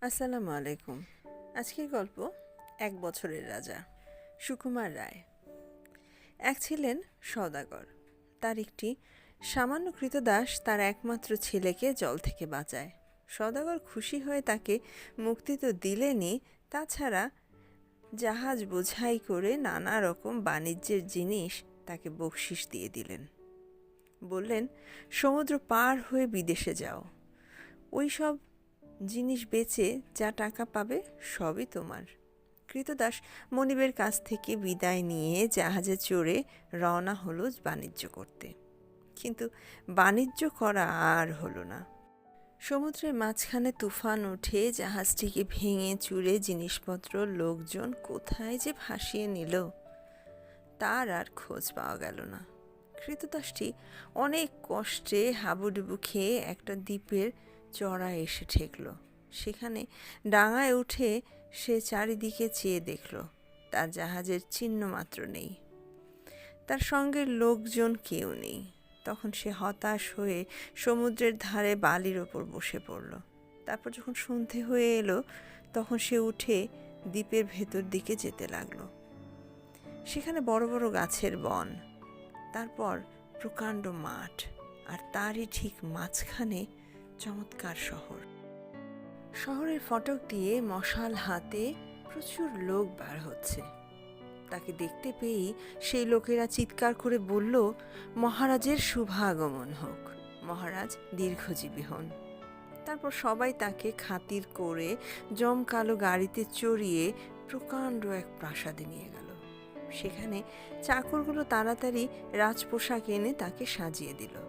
আসসালামু আলাইকুম। আজকের গল্প, এক বছরের রাজা, সুকুমার রায়। এক ছিলেন সওদাগর তার একটি সামান্য কৃতদাস তার একমাত্র ছেলেকে জল থেকে বাঁচায়। সওদাগর খুশি হয়ে তাকে মুক্তি তো দিলেনই, তাছাড়া জাহাজ বোঝাই করে নানা রকম বাণিজ্যের জিনিস তাকে বকশিস দিয়ে দিলেন। বললেন, সমুদ্র পার হয়ে বিদেশে যাও। ওই সব জিনিস বেচে যা টাকা পাবে সবই তোমার। কৃতদাস মনিবের কাছ থেকে বিদায় নিয়ে জাহাজে চড়ে রওনা হলো বাণিজ্য করতে। কিন্তু বাণিজ্য করা আর হলো না। সমুদ্রের মাঝখানে তুফান উঠে জাহাজটিকে ভেঙে চুরে জিনিসপত্র, লোকজন কোথায় যে ভাসিয়ে নিল, তার আর খোঁজ পাওয়া গেল না। কৃতদাসটি অনেক কষ্টে হাবুডুবু খেয়ে একটা দ্বীপের চড়া এসে ঠেকল। সেখানে ডাঙায় উঠে সে চারিদিকে চেয়ে দেখল, তার জাহাজের চিহ্ন মাত্র নেই। তার সঙ্গে লোকজন কেউ নেই। তখন সে হতাশ হয়ে সমুদ্রের ধারে বালির ওপর বসে পড়ল। তারপর যখন সন্ধে হয়ে এলো, তখন সে উঠে দ্বীপের ভেতর দিকে যেতে লাগল। সেখানে বড় বড় গাছের বন, তারপর প্রকাণ্ড মাঠ, আর তারই ঠিক মাঝখানে চমৎকার শহর। শহরের ফটক দিয়ে মশাল হাতে প্রচুর লোক বার হচ্ছে। তাকে দেখতে পেয়েই সেই লোকেরা চিৎকার করে বলল, মহারাজের শুভাগমন হোক। মহারাজ দীর্ঘজীবী হন। তারপর সবাই তাকে খাতির করে জমকালো গাড়িতে চড়িয়ে প্রকাণ্ড এক প্রাসাদে নিয়ে গেল। সেখানে চাকরগুলো তাড়াতাড়ি রাজপোশাক এনে তাকে সাজিয়ে দিল।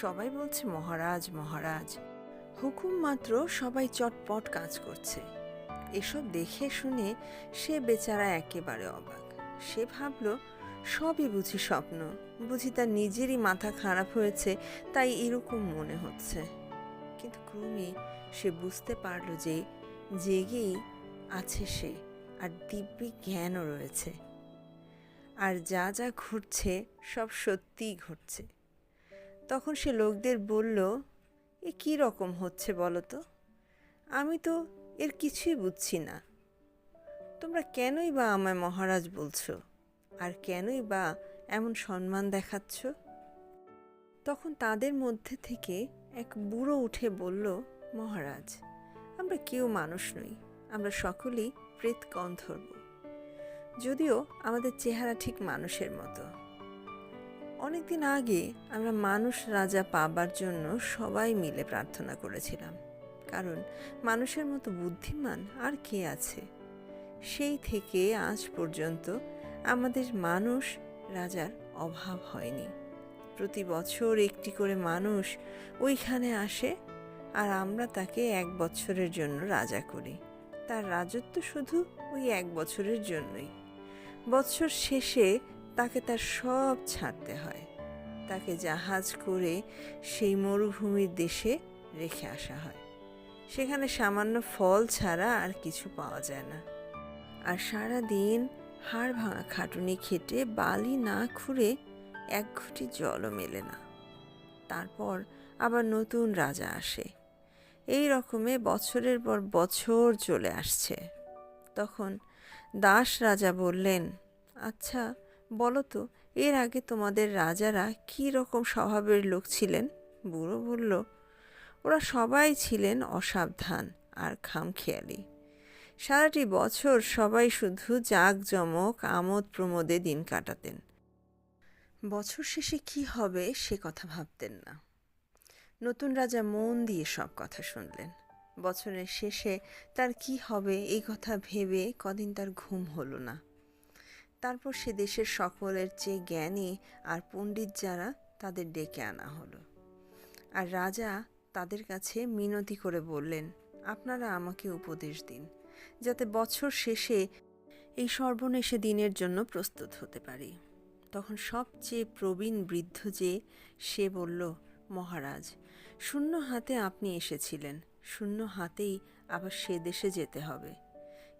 সবাই বলছে, মহারাজ মহারাজ। হুকুম মাত্র সবাই চটপট কাজ করছে। এসব দেখে শুনে সে বেচারা একেবারে অবাক। সে ভাবল, সবই বুঝি স্বপ্ন। বুঝি তার নিজেরই মাথা খারাপ হয়েছে, তাই এরকম মনে হচ্ছে। কিন্তু ক্রমে সে বুঝতে পারল যে জেগেই আছে সে, আর দিব্যি জ্ঞানও রয়েছে। আর যা যা ঘটছে, সব সত্যিই ঘটছে। তখন সে লোকদের বলল, এ কী রকম হচ্ছে বলো তো? আমি তো এর কিছুই বুঝছি না। তোমরা কেনই বা আমায় মহারাজ বলছো? আর কেনই বা এমন সম্মান দেখাচ্ছ? তখন তাদের মধ্যে থেকে এক বুড়ো উঠে বলল, মহারাজ, আমরা কেউ মানুষ নই, আমরা সকলেই প্রেত গন্ধর্ব যদিও আমাদের চেহারা ঠিক মানুষের মতো অনেকদিন আগে আমরা মানুষ রাজা পাবার জন্য সবাই মিলে প্রার্থনা করেছিলাম। কারণ মানুষের মতো বুদ্ধিমান আর কে আছে? সেই থেকে আজ পর্যন্ত আমাদের মানুষ রাজার অভাব হয়নি। প্রতি বছর একটি করে মানুষ ওইখানে আসে আর আমরা তাকে এক বছরের জন্য রাজা করি। তার রাজত্ব শুধু ওই এক বছরের জন্যই। বছর শেষে তাকে তার সব ছাড়তে হয়। তাকে জাহাজ করে সেই মরুভূমির দেশে রেখে আসা হয়। সেখানে সামান্য ফল ছাড়া আর কিছু পাওয়া যায় না। আর সারা দিন হাড় ভাঙা খাটুনি খেটে বালি না খুঁড়ে এক ঘটি জলও মেলে না। তারপর আবার নতুন রাজা আসে। এই রকমে বছরের পর বছর চলে আসছে। তখন দাস রাজা বললেন আচ্ছা বলো তো, এর আগে তোমাদের রাজারা কী রকম স্বভাবের লোক ছিলেন? বুড়ো বলল, ওরা সবাই ছিলেন অসাবধান আর খামখেয়ালি। সারাটি বছর সবাই শুধু জাঁকজমক আমোদ প্রমোদে দিন কাটাতেন। বছর শেষে কি হবে সে কথা ভাবতেন না। নতুন রাজা মন দিয়ে সব কথা শুনলেন। বছরের শেষে তার কি হবে এই কথা ভেবে কদিন তার ঘুম হলো না। তারপর সে দেশের সকলের চেয়ে জ্ঞানী আর পণ্ডিত যারা তাদের ডেকে আনা হলো। আর রাজা তাদের কাছে মিনতি করে বললেন, আপনারা আমাকে উপদেশ দিন, যাতে বছর শেষে এই সর্বনেশে দিনের জন্য প্রস্তুত হতে পারি। তখন সবচেয়ে প্রবীণ বৃদ্ধ যে, সে বলল, মহারাজ, শূন্য হাতে আপনি এসেছিলেন, শূন্য হাতেই আবার সে দেশে যেতে হবে।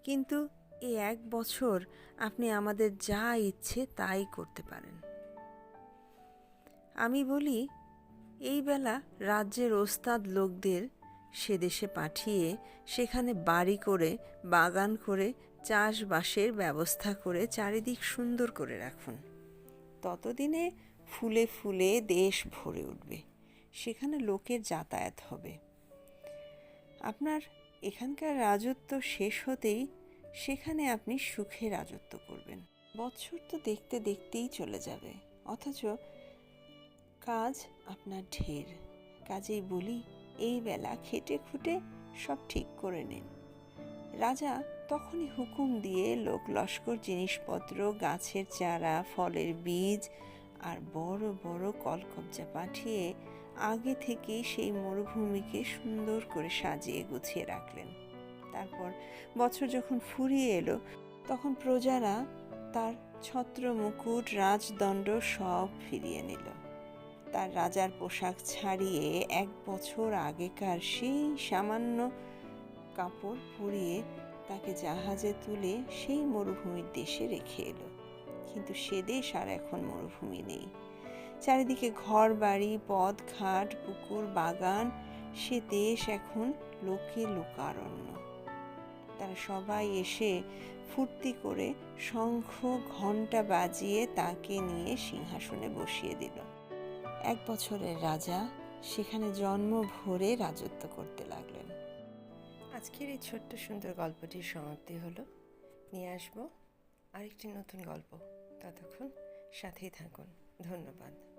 কিন্তু এই এক বছর আপনি আমাদের যা ইচ্ছে তাই করতে পারেন। আমি বলি, এই বেলা রাজ্যের ওস্তাদ লোকদের সে দেশে পাঠিয়ে সেখানে বাড়ি করে, বাগান করে, চাষবাসের ব্যবস্থা করে চারিদিক সুন্দর করে রাখুন। ততদিনে ফুলে ফুলে দেশ ভরে উঠবে। সেখানে লোকের যাতায়াত হবে। আপনার এখানকার রাজত্ব শেষ হতেই সেখানে আপনি সুখে রাজত্ব করবেন। বছর তো দেখতে দেখতেই চলে যাবে। অথচ কাজ আপনার ঢের। কাজেই বলি, এই বেলা খেটে খুঁটে সব ঠিক করে নিন। রাজা তখনই হুকুম দিয়ে লোক লস্কর জিনিসপত্র, গাছের চারা, ফলের বীজ আর বড় বড় কলকবজা পাঠিয়ে আগে থেকেই সেই মরুভূমিকে সুন্দর করে সাজিয়ে গুছিয়ে রাখলেন। তারপর বছর যখন ফুরিয়ে এলো, তখন প্রজারা তার ছত্র মুকুট রাজদণ্ড সব ফিরিয়ে নিল। তার রাজার পোশাক ছাড়িয়ে এক বছর আগেকার সেই সামান্য কাপড় পরিয়ে তাকে জাহাজে তুলে সেই মরুভূমির দেশে রেখে এলো। কিন্তু সে দেশ আর এখন মরুভূমি নেই। চারিদিকে ঘর বাড়ি পথ ঘাট পুকুর, বাগান, সে দেশ এখন লোকে লোকারণ্য। তারা সবাই এসে ফুর্তি করে শঙ্খ ঘণ্টা বাজিয়ে তাকে নিয়ে সিংহাসনে বসিয়ে দিল। এক বছরের রাজা সেখানে জন্ম ভরে রাজত্ব করতে লাগলেন। আজকের এই ছোট্ট সুন্দর গল্পটির সমাপ্তি হলো। নিয়ে আসব আরেকটি নতুন গল্প। ততক্ষণ সাথেই থাকুন। ধন্যবাদ।